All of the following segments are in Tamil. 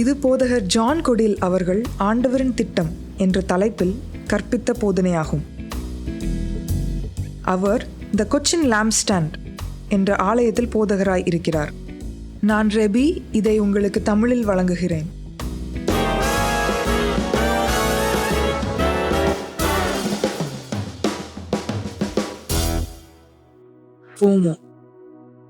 இது போதகர் ஜான் கொடில் அவர்கள் ஆண்டவரின் திட்டம் என்ற தலைப்பில் கற்பித்த போதனையாகும். அவர் த கொச்சின் லாம்ஸ்டாண்ட் என்ற ஆலயத்தில் போதகராய் இருக்கிறார். நான் ரெபி இதை உங்களுக்கு தமிழில் வழங்குகிறேன். ஃபோமோ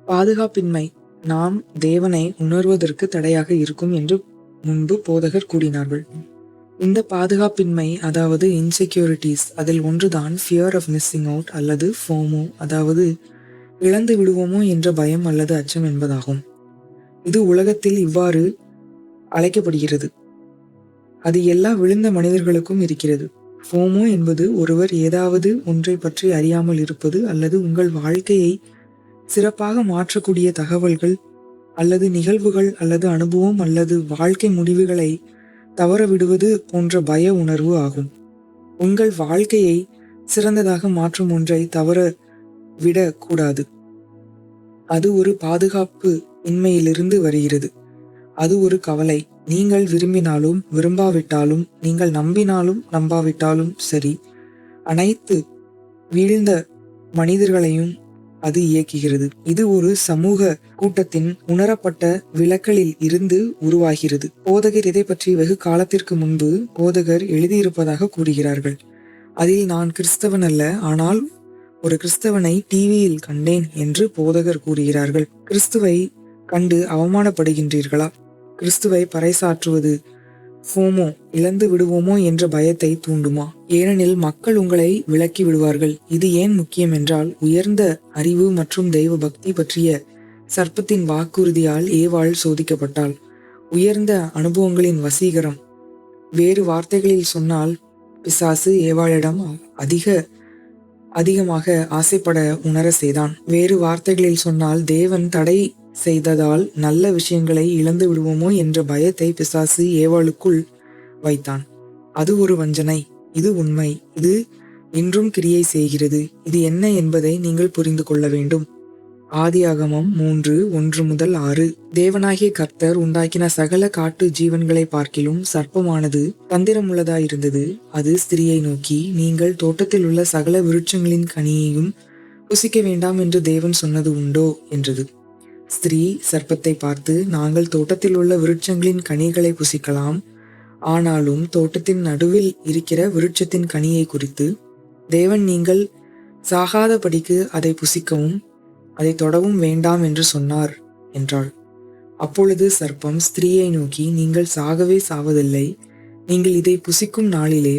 பாதுகாப்பின்மை. நாம் தேவனை உணர்வதற்கு தடையாக இருக்கும் என்று முன்பு போதகர் கூறினார்கள் இந்த பாதுகாப்பின்மை அதாவது இன்செக்யூரிட்டிஸ் அதில் ஒன்றுதான் ஃபியர் ஆஃப் மிஸ்ஸிங் அவுட் அல்லது ஃபோமோ அதாவது இழந்து விடுவோமோ என்ற பயம் அல்லது அச்சம் என்பதாகும். இது உலகத்தில் இவ்வாறு அழைக்கப்படுகிறது. அது எல்லா விழுந்த மனிதர்களுக்கும் இருக்கிறது. ஃபோமோ என்பது ஒருவர் ஏதாவது ஒன்றை பற்றி அறியாமல் இருப்பது அல்லது உங்கள் வாழ்க்கையை சிறப்பாக மாற்றக்கூடிய தகவல்கள் அல்லது நிகழ்வுகள் அல்லது அனுபவம் அல்லது வாழ்க்கை முடிவுகளை தவறவிடுவது போன்ற பய உணர்வு ஆகும். உங்கள் வாழ்க்கையை சிறந்ததாக மாற்றும் ஒன்றை தவற விடக்கூடாது அது ஒரு பாதுகாப்பு இன்மையிலிருந்து வருகிறது. அது ஒரு கவலை. நீங்கள் விரும்பினாலும் விரும்பாவிட்டாலும் நீங்கள் நம்பினாலும் நம்பாவிட்டாலும் சரி அனைத்து வீழ்ந்த மனிதர்களையும் அது இயக்குகிறது. இது ஒரு சமூக கூட்டத்தின் உணரப்பட்ட விலக்கலில் இருந்து உருவாகிறது. போதகர் இதை பற்றி வெகு காலத்திற்கு முன்பு போதகர் எழுதியிருப்பதாக கூறுகிறார்கள். அதில் நான் கிறிஸ்தவன் அல்ல ஆனால் ஒரு கிறிஸ்தவனை டிவியில் கண்டேன் என்று போதகர் கூறுகிறார்கள். கிறிஸ்துவை கண்டு அவமானப்படுகின்றீர்களா? கிறிஸ்துவை பறைசாற்றுவது ஃபோமோ இழந்து விடுவோமோ என்ற பயத்தை தூண்டுமா? ஏனெனில் மக்கள் உங்களை விலக்கி விடுவார்கள். இது ஏன் முக்கியம் என்றால் உயர்ந்த அறிவு மற்றும் தெய்வ பக்தி பற்றிய சர்ப்பத்தின் வாக்குறுதியால் ஏவாள் சோதிக்கப்பட்டாள். உயர்ந்த அனுபவங்களின் வசீகரம். வேறு வார்த்தைகளில் சொன்னால் பிசாசு ஏவாளிடம் அதிக அதிகமாக ஆசைப்பட உணர செய்தான். வேறு வார்த்தைகளில் சொன்னால் தேவன் தடை செய்ததால் நல்ல விஷயங்களை இழந்து விடுவோமோ என்ற பயத்தை பிசாசு ஏவாளுக்குள் வைத்தான். அது ஒரு வஞ்சனை. இது உண்மை. இது இன்றும் கிரியை செய்கிறது. இது என்ன என்பதை நீங்கள் புரிந்து கொள்ள வேண்டும் ஆதியாகமம் மூன்று ஒன்று முதல் ஆறு. தேவனாகிய கர்த்தர் உண்டாக்கின சகல காட்டு ஜீவன்களை பார்க்கிலும் சர்ப்பமானது தந்திரமுள்ளதாயிருந்தது. அது ஸ்திரியை நோக்கி நீங்கள் தோட்டத்தில் உள்ள சகல விருட்சங்களின் கனியையும் புசிக்க வேண்டாம் என்று தேவன் சொன்னது உண்டோ? என்றது. ஸ்திரீ சர்ப்பத்தை பார்த்து நாங்கள் தோட்டத்தில் உள்ள விருட்சங்களின் கனிகளை புசிக்கலாம். ஆனாலும் தோட்டத்தின் நடுவில் இருக்கிற விருட்சத்தின் கனியை குறித்து தேவன் நீங்கள் சாகாதபடிக்கு அதை புசிக்கவும் அதை தொடவும் வேண்டாம் என்று சொன்னார் என்றாள். அப்பொழுது சர்ப்பம் ஸ்திரீயை நோக்கி நீங்கள் சாகவே சாவதில்லை. நீங்கள் இதை புசிக்கும் நாளிலே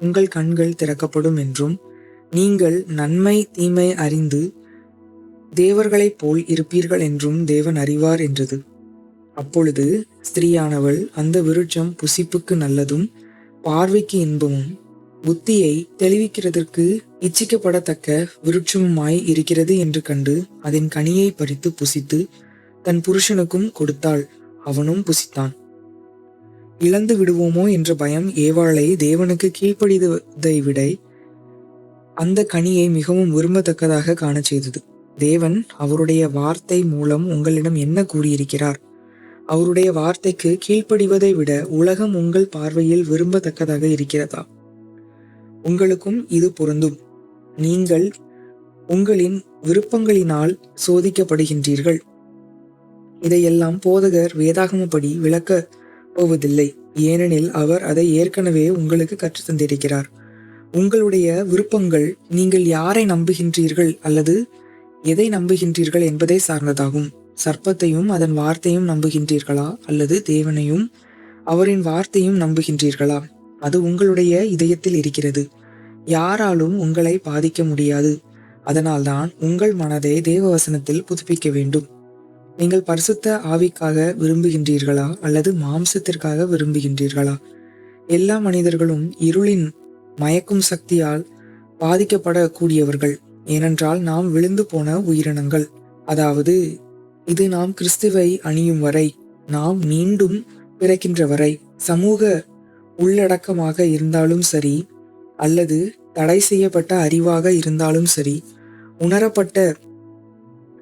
உங்கள் கண்கள் திறக்கப்படும் என்றும் நீங்கள் நன்மை தீமை அறிந்து தேவர்களைப் போல் இருப்பீர்கள் என்றும் தேவன் அறிவார் என்றது. அப்பொழுது ஸ்திரீயானவள் அந்த விருட்சம் புசிப்புக்கு நல்லதும் பார்வைக்கு இன்பமும் புத்தியை தெளிவிக்கிறதற்கு இச்சிக்கப்படத்தக்க விருட்சமுமாய் இருக்கிறது என்று கண்டு அதன் கனியை பறித்து புசித்து தன் புருஷனுக்கும் கொடுத்தாள் அவனும் புசித்தான். இழந்து விடுவோமோ என்ற பயம் ஏவாளை தேவனுக்கு கீழ்ப்படிவதை விட அந்த கனியை மிகவும் விரும்பத்தக்கதாக காணச் செய்தது. தேவன் அவருடைய வார்த்தை மூலம் உங்களிடம் என்ன கூறியிருக்கிறார்? அவருடைய வார்த்தைக்கு கீழ்ப்படிவதை விட உலகம் உங்கள் பார்வையில் விரும்பத்தக்கதாக இருக்கிறதா? உங்களுக்கும் இது பொருந்தும். நீங்கள் உங்களின் விருப்பங்களினால் சோதிக்கப்படுகின்றீர்கள். இதையெல்லாம் போதகர் வேதாகமப்படி விளக்க போவதில்லை. ஏனெனில் அவர் அதை ஏற்கனவே உங்களுக்கு கற்றுத்தந்திருக்கிறார் உங்களுடைய விருப்பங்கள் நீங்கள் யாரை நம்புகின்றீர்கள் அல்லது எதை நம்புகின்றீர்கள் என்பதை சார்ந்ததாகும். சர்ப்பத்தையும் அதன் வார்த்தையும் நம்புகின்றீர்களா? அல்லது தேவனையும் அவரின் வார்த்தையும் நம்புகின்றீர்களா? அது உங்களுடைய இதயத்தில் இருக்கிறது. யாராலும் உங்களை பாதிக்க முடியாது. அதனால்தான் உங்கள் மனதை தேவவசனத்தில் புதுப்பிக்க வேண்டும். நீங்கள் பரிசுத்த ஆவிக்காக விரும்புகின்றீர்களா? அல்லது மாம்சத்திற்காக விரும்புகின்றீர்களா? எல்லா மனிதர்களும் இருளின் மயக்கும் சக்தியால் பாதிக்கப்படக்கூடியவர்கள். ஏனென்றால் நாம் விழுந்து போன உயிரினங்கள். அதாவது இது நாம் கிறிஸ்துவை அணியும் வரை நாம் மீண்டும் பிறக்கின்ற வரை சமூக உள்ளடக்கமாக இருந்தாலும் சரி அல்லது தடை செய்யப்பட்ட அறிவாக இருந்தாலும் சரி உணரப்பட்ட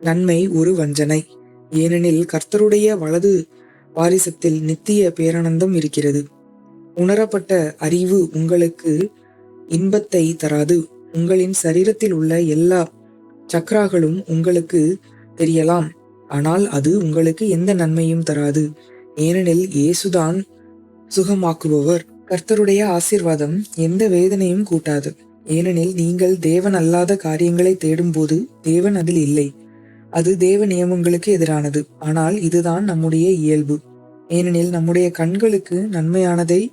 நன்மை ஒரு வஞ்சனை. ஏனெனில் கர்த்தருடைய வலது வாரிசத்தில் நித்திய பேரானந்தம் இருக்கிறது. உணரப்பட்ட அறிவு உங்களுக்கு இன்பத்தை தராது. உங்களின் சரீரத்தில் உள்ள எல்லா சக்ராகளும் உங்களுக்கு தெரியலாம். ஆனால் அது உங்களுக்கு எந்த நன்மையும் தராது. ஏனெனில் இயேசுதான் சுகமாக்குபவர். கர்த்தருடைய ஆசீர்வாதம் எந்த வேதனையும் கூட்டாது. ஏனெனில் நீங்கள் தேவன் அல்லாத காரியங்களை தேடும்போது தேவன் அதில் இல்லை. அது தேவ நியமங்களுக்கு எதிரானது. ஆனால் இதுதான் நம்முடைய இயல்பு. ஏனெனில் நம்முடைய கண்களுக்கு நன்மையானதை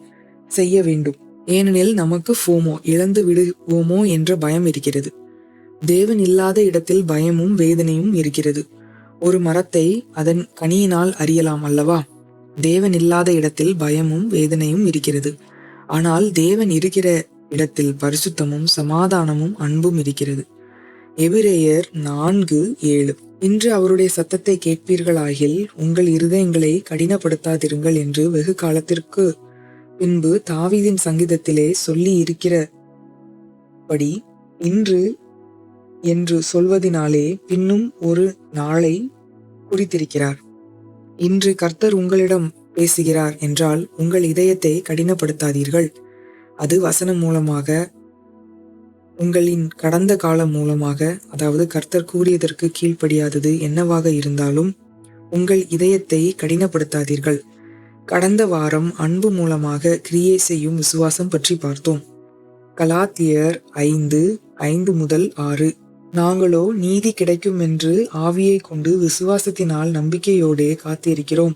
செய்ய வேண்டும். ஏனெனில் நமக்கு ஃபோமோ இழந்து விடுவோமோ என்ற பயம் இருக்கிறது. தேவன் இல்லாத இடத்தில் பயமும் வேதனையும் இருக்கிறது. ஒரு மரத்தை அதன் கனியினால் அறியலாம் அல்லவா? தேவன் இல்லாத இடத்தில் பயமும் வேதனையும் இருக்கிறது. ஆனால் தேவன் இருக்கிற இடத்தில் பரிசுத்தமும் சமாதானமும் அன்பும் இருக்கிறது. எபிரேயர் நான்கு ஏழு. இன்று அவருடைய சத்தத்தை கேட்பீர்களாகில் உங்கள் இருதயங்களை கடினப்படுத்தாதிருங்கள் என்று வெகு காலத்திற்கு பின்பு தாவீதின் சங்கீதத்திலே சொல்லி இருக்கிறபடி இன்று என்று சொல்வதினாலே பின்னும் ஒரு நாளை குறித்திருக்கிறார். இன்று கர்த்தர் உங்களிடம் பேசுகிறார் என்றால் உங்கள் இதயத்தை கடினப்படுத்தாதீர்கள். அது வசனம் மூலமாக உங்களின் கடந்த காலம் மூலமாக அதாவது கர்த்தர் கூறியதற்கு கீழ்ப்படியாதது என்னவாக இருந்தாலும் உங்கள் இதயத்தை கடினப்படுத்தாதீர்கள். கடந்த வாரம் அன்பு மூலமாக கிரியை செய்யும் விசுவாசம் பற்றி பார்த்தோம். கலாத்தியர் ஐந்து ஐந்து முதல் ஆறு. நாங்களோ நீதி கிடைக்கும் என்று ஆவியை கொண்டு விசுவாசத்தினால் நம்பிக்கையோடே காத்திருக்கிறோம்.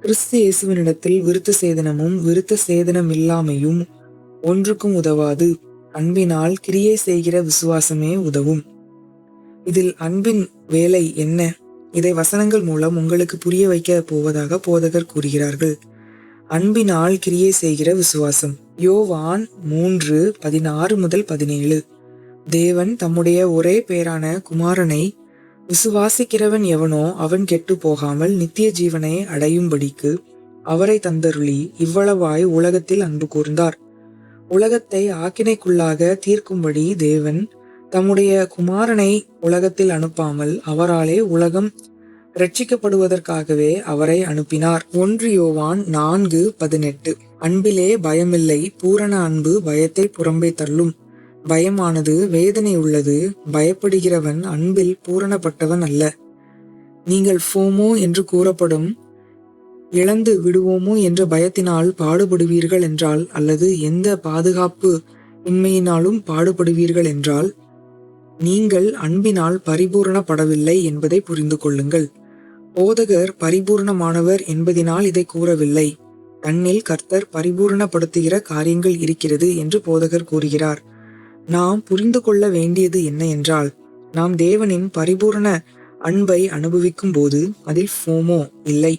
கிறிஸ்து இயேசுவினிடத்தில் விருத்த சேதனமும் விருத்த சேதனம் இல்லாமையும் ஒன்றுக்கும் உதவாது. அன்பினால் கிரியை செய்கிற விசுவாசமே உதவும். இதில் அன்பின் வேலை என்ன? இதை வசனங்கள் மூலம் உங்களுக்கு புரிய வைக்க போவதாக போதகர் கூறுகிறார்கள். அன்பினால் கிரியை செய்கிற விசுவாசம். யோவான் மூன்று பதினாறு முதல் பதினேழு. தேவன் தம்முடைய ஒரே பேரான குமாரனை விசுவாசிக்கிறவன் எவனோ அவன் கெட்டு போகாமல் நித்திய ஜீவனை அடையும்படிக்கு அவரை தந்தருளி இவ்வளவாய் உலகத்தில் அன்பு கூர்ந்தார். உலகத்தை ஆக்கினைக்குள்ளாக தீர்க்கும்படி தேவன் தம்முடைய குமாரனை உலகத்தில் அனுப்பாமல் அவராலே உலகம் ரட்சிக்கப்படுவதற்காகவே அவரை அனுப்பினார். ஒன்று யோவான் நான்கு பதினெட்டு. அன்பிலே பயமில்லை பூரண அன்பு பயத்தை புறம்பே தள்ளும். பயமானது வேதனை உள்ளது பயப்படுகிறவன் அன்பில் பூரணப்பட்டவன் அல்ல. நீங்கள் ஃபோமோ என்று கூறப்படும் இழந்து விடுவோமோ என்ற பயத்தினால் பாடுபடுவீர்கள் என்றால் அல்லது எந்த பாதுகாப்பு இன்மையினாலும் பாடுபடுவீர்கள் என்றால் நீங்கள் அன்பினால் பரிபூரணப்படவில்லை என்பதை புரிந்து கொள்ளுங்கள். போதகர் பரிபூர்ணமானவர் என்பதினால் இதை கூறவில்லை. தன்னில் கர்த்தர் பரிபூரணப்படுத்துகிற காரியங்கள் இருக்கிறது என்று போதகர் கூறுகிறார். நாம் புரிந்து கொள்ள வேண்டியது என்ன என்றால் நாம் தேவனின் பரிபூரண அன்பை அனுபவிக்கும் போது அதில் ஃபோமோ இல்லை.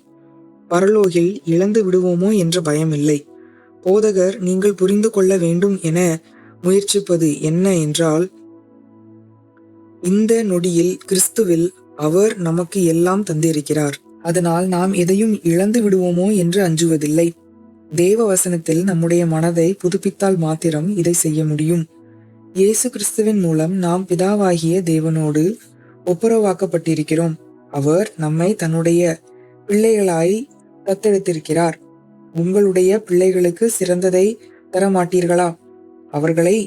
பரலோகில் இழந்து விடுவோமோ என்ற பயம் இல்லை. போதகர் நீங்கள் புரிந்து கொள்ள வேண்டும் என முயற்சிப்பது என்ன என்றால் இந்த நொடியில் கிறிஸ்துவில் அவர் நமக்கு எல்லாம் தந்திருக்கிறார். அதனால் நாம் எதையும் இழந்து விடுவோமோ என்று அஞ்சுவதில்லை. தேவ வசனத்தில் நம்முடைய மனதை புதுப்பித்தால் மாத்திரம் இதை செய்ய முடியும். இயேசு கிறிஸ்துவின் மூலம் நாம் பிதாவாகிய தேவனோடு ஒப்புரவாக்கப்பட்டிருக்கிறோம். அவர் நம்மை தன்னுடைய பிள்ளைகளாய் தத்தெடுத்திருக்கிறார். உங்களுடைய பிள்ளைகளுக்கு சிறந்ததை தரமாட்டீர்களா? அவர்களை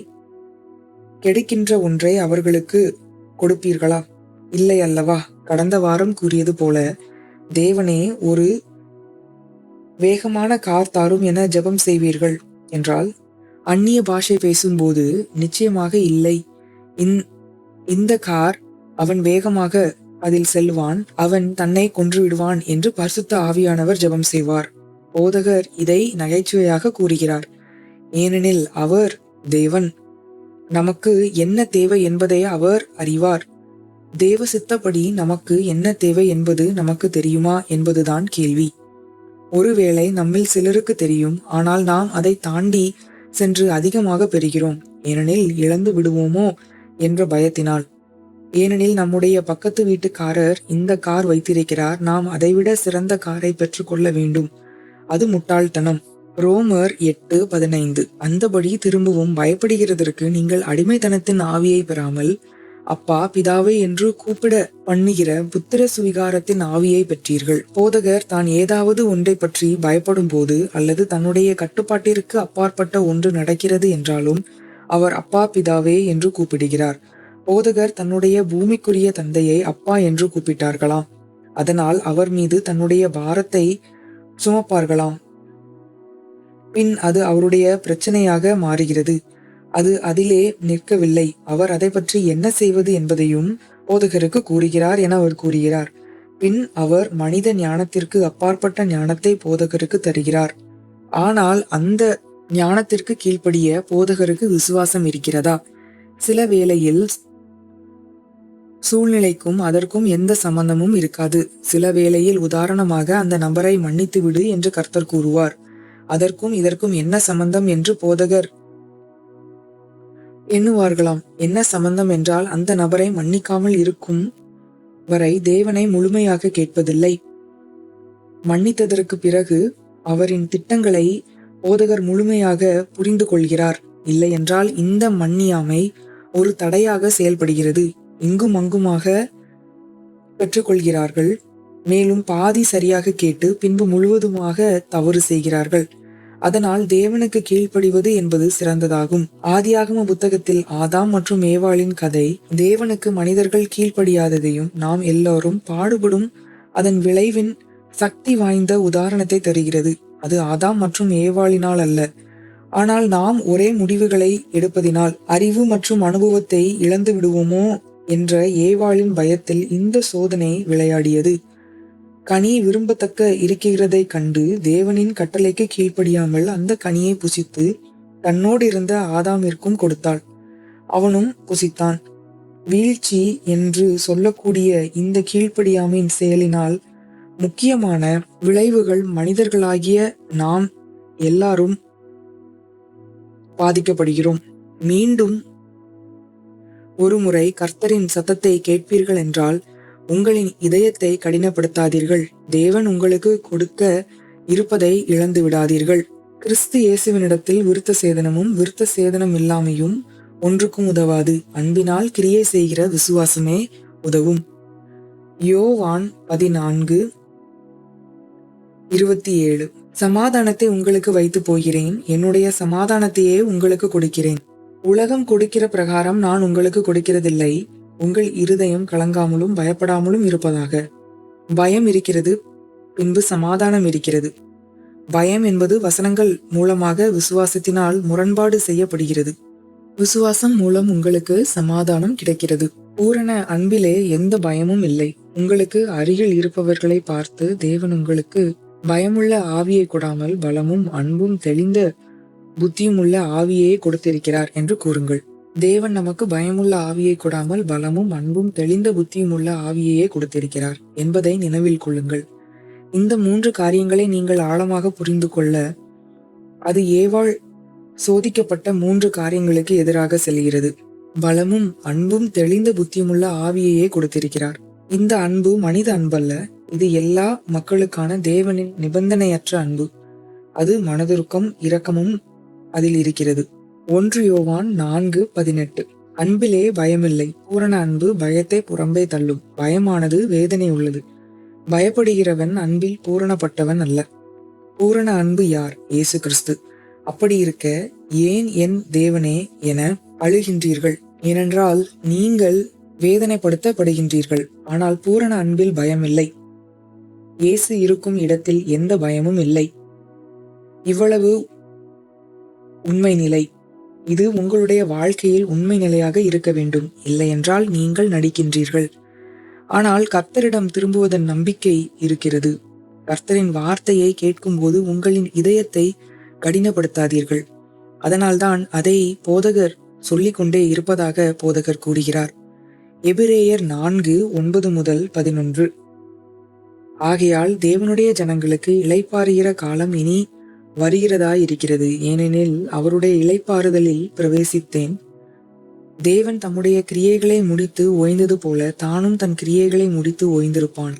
கெடுக்கின்ற ஒன்றை அவர்களுக்கு கொடுப்பீர்களா? இல்லை அல்லவா? கடந்த வாரம் கூறியது போல தேவனே ஒரு வேகமான கார் தாரும் என ஜெபம் செய்வீர்கள் என்றால் அந்நிய பாஷை பேசும்போது நிச்சயமாக இல்லை. இந்- இந்த கார் அவன் வேகமாக அதில் செல்வான் அவன் தன்னை கொன்று விடுவான் என்று பரிசுத்த ஆவியானவர் ஜெபம் செய்வார். போதகர் இதை நகைச்சுவையாக கூறுகிறார். ஏனெனில் அவர் தேவன். நமக்கு என்ன தேவை என்பதை அவர் அறிவார். தேவ சித்தப்படி நமக்கு என்ன தேவை என்பது நமக்கு தெரியுமா என்பதுதான் கேள்வி. ஒருவேளை நம்மில் சிலருக்கு தெரியும் ஆனால் நாம் அதை தாண்டி சென்று அதிகமாக பெறுகிறோம் ஏனெனில் இழந்து விடுவோமோ என்ற பயத்தினால். ஏனெனில் நம்முடைய பக்கத்து வீட்டுக்காரர் இந்த கார் வைத்திருக்கிறார் நாம் அதைவிட சிறந்த காரை பெற்றுக்கொள்ள வேண்டும். அது முட்டாள்தனம். ரோமர் எட்டு பதினைந்து. அந்தபடி திரும்பவும் பயப்படுகிறதற்கு நீங்கள் அடிமைத்தனத்தின் ஆவியை பெறாமல் அப்பா பிதாவே என்று கூப்பிட பண்ணுகிற புத்திர சுவிகாரத்தின் ஆவியை பெற்றீர்கள். போதகர் தான் ஏதாவது ஒன்றை பற்றி பயப்படும் போது அல்லது தன்னுடைய கட்டுப்பாட்டிற்கு அப்பாற்பட்ட ஒன்று நடக்கிறது என்றாலும் அவர் அப்பா பிதாவே என்று கூப்பிடுகிறார். போதகர் தன்னுடைய பூமிக்குரிய தந்தையை அப்பா என்று கூப்பிட்டார்களாம். அதனால் அவர் மீது தன்னுடைய பாரத்தை சுமப்பார்களாம். பின் அது அவருடைய பிரச்சனையாக மாறுகிறது. அது அதிலே நிற்கவில்லை. அவர் அதை பற்றி என்ன செய்வது என்பதையும் போதகருக்கு கூறுகிறார் என அவர் கூறுகிறார். பின் அவர் மனித ஞானத்திற்கு அப்பாற்பட்ட ஞானத்தை போதகருக்கு தருகிறார். ஆனால் அந்த ஞானத்திற்கு கீழ்ப்படிய போதகருக்கு விசுவாசம் இருக்கிறதா? சில வேளையில் சூழ்நிலைக்கும் அதற்கும் எந்த சம்பந்தமும் இருக்காது. சில வேளையில் உதாரணமாக அந்த நபரை மன்னித்து விடு என்று கர்த்தர் கூறுவார். அதற்கும் இதற்கும் என்ன சம்பந்தம் என்று போதகர் எண்ணுவார்களாம். என்ன சம்பந்தம் என்றால் அந்த நபரை மன்னிக்காமல் இருக்கும் வரை தேவனை முழுமையாக கேட்பதில்லை. மன்னித்ததற்கு பிறகு அவரின் திட்டங்களை போதகர் முழுமையாக புரிந்து கொள்கிறார். இல்லையென்றால் இந்த மன்னியாமை ஒரு தடையாக செயல்படுகிறது. இங்கும் அங்குமாக பெற்றுக்கொள்கிறார்கள். மேலும் பாதி சரியாக கேட்டு பின்பு முழுவதுமாக தவறு செய்கிறார்கள். அதனால் தேவனுக்கு கீழ்ப்படிவது என்பது சிறந்ததாகும். ஆதியாகம புத்தகத்தில் ஆதாம் மற்றும் ஏவாளின் கதை தேவனுக்கு மனிதர்கள் கீழ்ப்படியாததையும் நாம் எல்லோரும் பாடுபடும் அதன் விளைவின் சக்தி வாய்ந்த உதாரணத்தை தருகிறது. அது ஆதாம் மற்றும் ஏவாளினால் அல்ல. ஆனால் நாம் ஒரே முடிவுகளை எடுப்பதினால் அறிவு மற்றும் அனுபவத்தை இழந்து விடுவோமோ என்ற ஏவாளின் பயத்தில் இந்த சோதனை விளையாடியது. கனி விரும்பத்தக்க இருக்கிறதை கண்டு தேவனின் கட்டளைக்கு கீழ்ப்படியாமல் அந்த கனியை புசித்து தன்னோடு இருந்த ஆதாமிற்கும் கொடுத்தாள். அவனும் புசித்தான். வீழ்ச்சி என்று சொல்லக்கூடிய இந்த கீழ்ப்படியாமையின் செயலினால் முக்கியமான விளைவுகள் மனிதர்களாகிய நாம் எல்லாரும் பாதிக்கப்படுகிறோம். மீண்டும் ஒருமுறை கர்த்தரின் சத்தத்தை கேட்பீர்கள் என்றால் உங்களின் இதயத்தை கடினப்படுத்தாதீர்கள். தேவன் உங்களுக்கு கொடுக்க இருப்பதை இழந்து விடாதீர்கள். கிறிஸ்து இயேசுவினிடத்தில் விருத்த சேதனமும் விருத்த சேதனம் இல்லாமையும் ஒன்றுக்கும் உதவாது. அன்பினால் கிரியை செய்கிற விசுவாசமே உதவும். யோவான் பதினான்கு இருபத்தி ஏழு. சமாதானத்தை உங்களுக்கு வைத்து போகிறேன். என்னுடைய சமாதானத்தையே உங்களுக்கு கொடுக்கிறேன். உலகம் கொடுக்கிற பிரகாரம் நான் உங்களுக்கு கொடுக்கிறதில்லை. உங்கள் இருதயம் கலங்காமலும் பயப்படாமலும் இருப்பதாக. பயம் இருக்கிறது பின்பு சமாதானம் இருக்கிறது. பயம் என்பது வசனங்கள் மூலமாக விசுவாசத்தினால் முரண்பாடு செய்யப்படுகிறது. விசுவாசம் மூலம் உங்களுக்கு சமாதானம் கிடைக்கிறது. பூரண அன்பிலே எந்த பயமும் இல்லை. உங்களுக்கு அருகில் இருப்பவர்களை பார்த்து தேவன் உங்களுக்கு பயமுள்ள ஆவியை கொடாமல் பலமும் அன்பும் தெளிந்த புத்தியும் உள்ள ஆவியே கொடுத்திருக்கிறார் என்று கூறுங்கள். தேவன் நமக்கு பயமுள்ள ஆவியை கொடாமல் பலமும் அன்பும் தெளிந்த புத்தியும் உள்ள ஆவியையே கொடுத்திருக்கிறார் என்பதை நினைவில் கொள்ளுங்கள். இந்த மூன்று காரியங்களை நீங்கள் ஆழமாக புரிந்து கொள்ள அது ஏவாள் சோதிக்கப்பட்ட மூன்று காரியங்களுக்கு எதிராக செல்கிறது. பலமும் அன்பும் தெளிந்த புத்தியுமுள்ள ஆவியையே கொடுத்திருக்கிறார். இந்த அன்பு மனித அன்பல்ல இது எல்லா மக்களுக்கான தேவனின் நிபந்தனையற்ற அன்பு. அது மனதுருக்கம் இரக்கமும் அதில் இருக்கிறது. ஒன்று யோவான் நான்கு பதினெட்டு. அன்பிலே பயமில்லை. பூரண அன்பு பயத்தை புறம்பே தள்ளும். பயமானது வேதனை உள்ளது. பயப்படுகிறவன் அன்பில் பூரணப்பட்டவன் அல்ல. பூரண அன்பு யார்? இயேசு கிறிஸ்து. அப்படி இருக்க ஏன் என் தேவனே என அழுகின்றீர்கள்? ஏனென்றால் நீங்கள் வேதனைப்படுத்தப்படுகின்றீர்கள். ஆனால் பூரண அன்பில் பயமில்லை. இயேசு இருக்கும் இடத்தில் எந்த பயமும் இல்லை. இவ்வளவு உண்மை நிலை. இது உங்களுடைய வாழ்க்கையில் உண்மை நிலையாக இருக்க வேண்டும். இல்லையென்றால் நீங்கள் நடிக்கின்றீர்கள். ஆனால் கர்த்தரிடம் திரும்புவதன் நம்பிக்கை இருக்கிறது. கர்த்தரின் வார்த்தையை கேட்கும்போது உங்களின் இதயத்தை கடினப்படுத்தாதீர்கள். அதனால்தான் அதை போதகர் சொல்லிக்கொண்டே இருப்பதாக போதகர் கூறுகிறார். எபிரேயர் நான்கு ஒன்பது முதல் பதினொன்று. ஆகையால் தேவனுடைய ஜனங்களுக்கு இளைப்பாறுகிற காலம் இனி வருகிறதாயிருக்கிறது. ஏனெனில் அவருடைய இலைப்பாறுதலில் பிரவேசித்தேன். தேவன் தம்முடைய கிரியைகளை முடித்து ஓய்ந்தது போல தானும் தன் கிரியைகளை முடித்து ஓய்ந்திருப்பான்.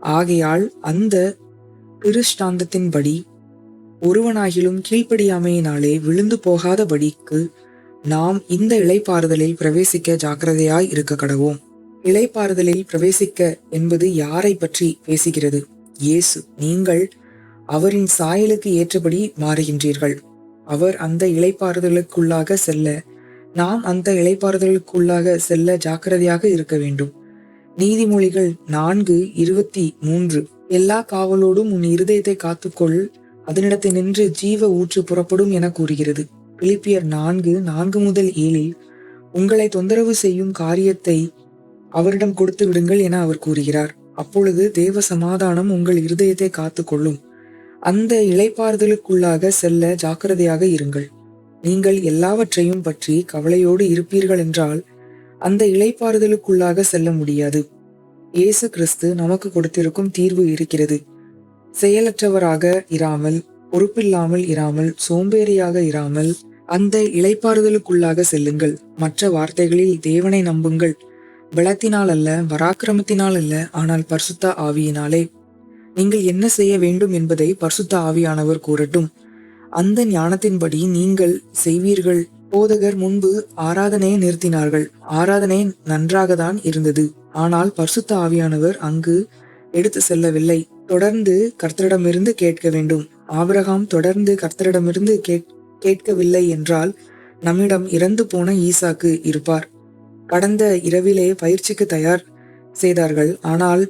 ஆகையால் அந்த திருஷ்டாந்தத்தின்படி ஒருவனாகிலும் கீழ்ப்படியாமையினாலே விழுந்து போகாதபடிக்கு நாம் இந்த இலைப்பாறுதலில் பிரவேசிக்க ஜாக்கிரதையாய் இருக்க கடவோம். இலைப்பாறுதலில் பிரவேசிக்க என்பது யாரை பற்றி பேசுகிறது? இயேசு. நீங்கள் அவரின் சாயலுக்கு ஏற்றபடி மாறுகின்றீர்கள். அவர் அந்த இலைப்பாறுதலுக்குள்ளாக செல்ல நாம் அந்த இலைப்பாறுதலுக்குள்ளாக செல்ல ஜாக்கிரதையாக இருக்க வேண்டும். நீதிமொழிகள் நான்கு இருபத்தி மூன்று. எல்லா காவலோடும் உன் இருதயத்தை காத்துக்கொள் அதனிடத்தை நின்று ஜீவ ஊற்று புறப்படும் என கூறுகிறது. பிலிப்பியர் நான்கு நான்கு முதல் ஏழில் உங்களை தொந்தரவு செய்யும் காரியத்தை அவரிடம் கொடுத்து விடுங்கள் என அவர் கூறுகிறார். அப்பொழுது தேவ சமாதானம் உங்கள் இருதயத்தை காத்துக்கொள்ளும். அந்த இலைப்பாறுதலுக்குள்ளாக செல்ல ஜாக்கிரதையாக இருங்கள். நீங்கள் எல்லாவற்றையும் பற்றி கவலையோடு இருப்பீர்கள் என்றால் அந்த இலைப்பாறுதலுக்குள்ளாக செல்ல முடியாது. இயேசு கிறிஸ்து நமக்கு கொடுத்திருக்கும் தீர்வு இருக்கிறது. செயலற்றவராக இராமல் பொறுப்பில்லாமல் இராமல் சோம்பேறியாக இராமல் அந்த இலைப்பாறுதலுக்குள்ளாக செல்லுங்கள். மற்ற வார்த்தைகளில் தேவனை நம்புங்கள். பலத்தினால் அல்ல பராக்கிரமத்தினால் அல்ல ஆனால் பர்சுத்த ஆவியினாலே. நீங்கள் என்ன செய்ய வேண்டும் என்பதை பரிசுத்த ஆவியானவர் கூறட்டும். அந்த ஞானத்தின்படி நீங்கள் செய்வீர்கள். போதகர் முன்பு ஆராதனையை நிறுத்தினார்கள். ஆராதனை நன்றாகத்தான் இருந்தது. ஆனால் பரிசுத்த ஆவியானவர் அங்கு எடுத்து செல்லவில்லை. தொடர்ந்து கர்த்தரிடமிருந்து கேட்க வேண்டும். ஆபிரகாம் தொடர்ந்து கர்த்தரிடமிருந்து கேட் கேட்கவில்லை என்றால் நம்மிடம் இறந்து போன ஈசாக்கு இருப்பார். கடந்த இரவிலே பயிற்சிக்கு தயார் செய்தார்கள். ஆனால்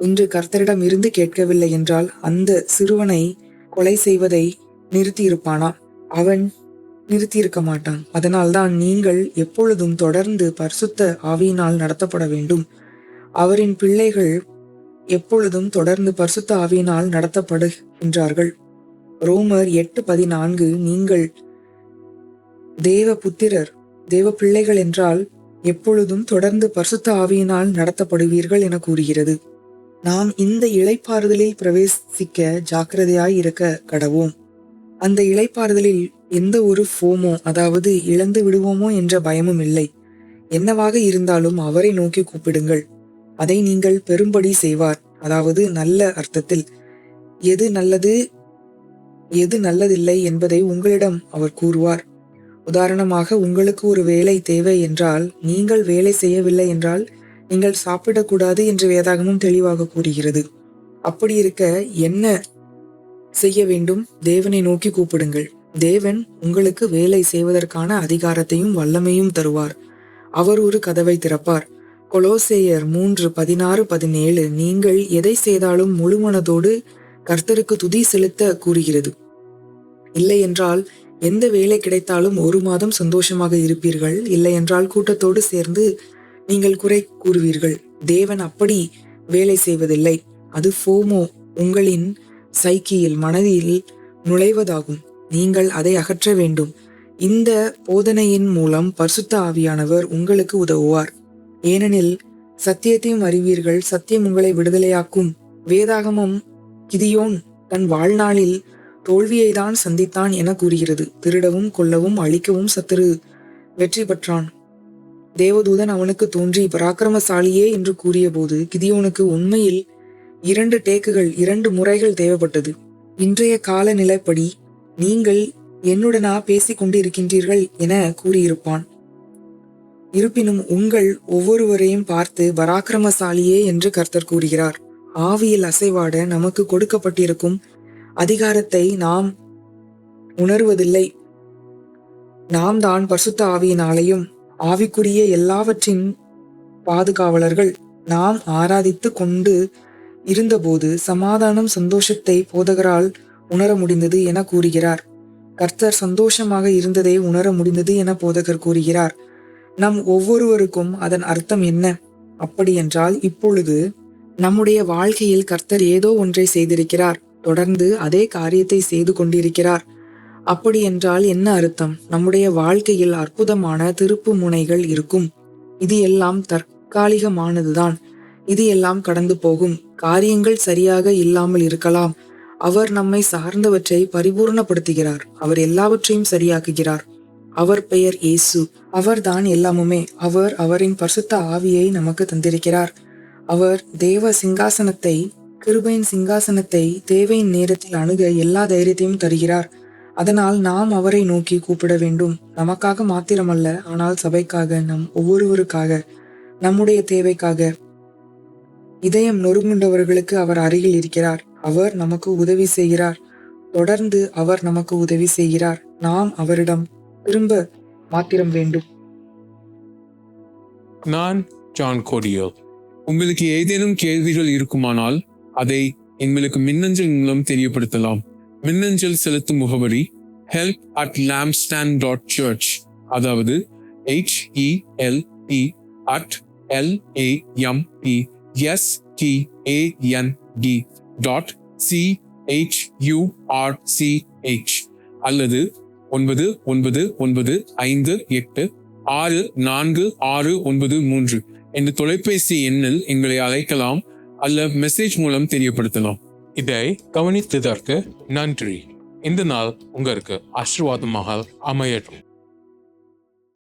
இன்று கர்த்தரிடம் இருந்து கேட்கவில்லை என்றால் அந்த சிறுவனை கொலை செய்வதை நிறுத்தியிருப்பானா? அவன் நிறுத்தியிருக்க மாட்டான். அதனால்தான் நீங்கள் எப்பொழுதும் தொடர்ந்து பரிசுத்த ஆவியினால் நடத்தப்பட வேண்டும். அவரின் பிள்ளைகள் எப்பொழுதும் தொடர்ந்து பரிசுத்த ஆவியினால் நடத்தப்படுகின்றார்கள் ரோமர் எட்டு பதினான்கு நீங்கள் தேவ புத்திரர் தேவ பிள்ளைகள் என்றால் எப்பொழுதும் தொடர்ந்து பரிசுத்த ஆவியினால் நடத்தப்படுவீர்கள் என கூறுகிறது. நாம் இந்த இளைப்பாறுதலில் பிரவேசிக்க ஜாக்கிரதையாய் இருக்க கடவோம். அந்த இளைப்பாறுதலில் எந்த ஒரு ஃபோமோ அதாவது இழந்து விடுவோமோ என்ற பயமும் இல்லை. என்னவாக இருந்தாலும் அவரை நோக்கி கூப்பிடுங்கள். அதை நீங்கள் பெரும்படி செய்வார். அதாவது நல்ல அர்த்தத்தில் எது நல்லது எது நல்லதில்லை என்பதை உங்களிடம் அவர் கூறுவார். உதாரணமாக உங்களுக்கு ஒரு வேலை தேவை என்றால் நீங்கள் வேலை செய்யவில்லை என்றால் நீங்கள் சாப்பிடக்கூடாது என்று வேதாகமும் தெளிவாக கூறுகிறது. அப்படி இருக்க என்ன செய்ய வேண்டும்? தேவனை நோக்கி கூப்பிடுங்கள். தேவன் உங்களுக்கு வேலை செய்வதற்கான அதிகாரத்தையும் வல்லமையும் தருவார். அவர் ஒரு கதவை திறப்பார். கொலோசேயர் மூன்று பதினாறு பதினேழு நீங்கள் எதை செய்தாலும் முழுமனதோடு கர்த்தருக்கு துதி செலுத்த கூறுகிறது. இல்லை என்றால் எந்த வேலை கிடைத்தாலும் ஒரு மாதம் சந்தோஷமாக இருப்பீர்கள். இல்லை என்றால் கூட்டத்தோடு சேர்ந்து நீங்கள் குறை கூறுவீர்கள். தேவன் அப்படி வேலை செய்வதில்லை. அது ஃபோமோ உங்களின் சைக்கியில் மனதில் நுழைவதாகும். நீங்கள் அதை அகற்ற வேண்டும். இந்த போதனையின் மூலம் பரிசுத்த ஆவியானவர் உங்களுக்கு உதவுவார். ஏனெனில் சத்தியத்தையும் அறிவீர்கள். சத்தியம் உங்களை விடுதலையாக்கும். வேதாகமம் கிதியோன் தன் வாழ்நாளில் தோல்வியை தான் சந்தித்தான் என கூறுகிறது. திருடவும் கொல்லவும் அழிக்கவும் சத்துரு வெற்றி பெற்றான். தேவதூதன் அவனுக்கு தோன்றி பராக்கிரமசாலியே என்று கூறியபோது கிதியோனுக்கு உண்மையில் இரண்டு டேக்குகள் இரண்டு முறைகள் தேவைப்பட்டது. இன்றைய கால நிலைப்படி நீங்கள் என்னுடனா பேசிக் கொண்டிருக்கின்றீர்கள் என கூறியிருப்பான். இருப்பினும் உங்கள் ஒவ்வொருவரையும் பார்த்து பராக்கிரமசாலியே என்று கர்த்தர் கூறுகிறார். ஆவியில் அசைவாட நமக்கு கொடுக்கப்பட்டிருக்கும் அதிகாரத்தை நாம் உணர்வதில்லை. நாம் தான் பரிசுத்த ஆவியினாலையும் ஆவிக்குரிய எல்லாவற்றின் பாதுகாவலர்கள் நாம் ஆராதித்து கொண்டு இருந்தபோது சமாதானம் சந்தோஷத்தை போதகரால் உணர முடிந்தது என கூறுகிறார். கர்த்தர் சந்தோஷமாக இருந்ததை உணர முடிந்தது என போதகர் கூறுகிறார். நம் ஒவ்வொருவருக்கும் அதன் அர்த்தம் என்ன? அப்படியென்றால் இப்பொழுது நம்முடைய வாழ்க்கையில் கர்த்தர் ஏதோ ஒன்றை செய்திருக்கிறார். தொடர்ந்து அதே காரியத்தை செய்து கொண்டிருக்கிறார். அப்படி என்றால் என்ன அர்த்தம்? நம்முடைய வாழ்க்கையில் அற்புதமான திருப்பு முனைகள் இருக்கும். இது எல்லாம் தற்காலிகமானதுதான். இது எல்லாம் கடந்து போகும். காரியங்கள் சரியாக இல்லாமல் இருக்கலாம். அவர் நம்மை சார்ந்தவற்றை பரிபூர்ணப்படுத்துகிறார். அவர் எல்லாவற்றையும் சரியாக்குகிறார். அவர் பெயர் இயேசு. அவர்தான் எல்லாமுமே. அவர் அவரின் பரிசுத்த ஆவியை நமக்கு தந்திருக்கிறார். அவர் தேவ சிங்காசனத்தை கிருபையின் சிங்காசனத்தை தேவையின் நேரத்தில் அணுக எல்லா தைரியத்தையும் தருகிறார். அதனால் நாம் அவரை நோக்கி கூப்பிட வேண்டும். நமக்காக மாத்திரமல்ல ஆனால் சபைக்காக நம் ஒவ்வொருவருக்காக நம்முடைய தேவைக்காக. இதயம் நொறுங்குண்டவர்களுக்கு அவர் அருகில் இருக்கிறார். அவர் நமக்கு உதவி செய்கிறார். தொடர்ந்து அவர் நமக்கு உதவி செய்கிறார். நாம் அவரிடம் திரும்ப மாத்திரம் வேண்டும். நான் ஜான் கோடியோ உங்களுக்கு ஏதேனும் கேள்விகள் இருக்குமானால் அதை எங்களுக்கு மின்னஞ்சல் மூலம் தெரியப்படுத்தலாம். மின்னஞ்சல் செலுத்தும் முகவரி help at lamstand dot church அதாவது H at L E S T T dot C H H அல்லது ஒன்பது ஒன்பது ஒன்பது ஐந்து எட்டு ஆறு நான்கு ஆறு ஒன்பது மூன்று என்ற தொலைபேசி எண்ணில் எங்களை அழைக்கலாம் அல்ல மெசேஜ் மூலம் தெரியப்படுத்தலாம். இதை கவனித்ததற்கு நன்றி. இந்த நாள் உங்களுக்கு ஆசீர்வாதமாக அமையட்டும்.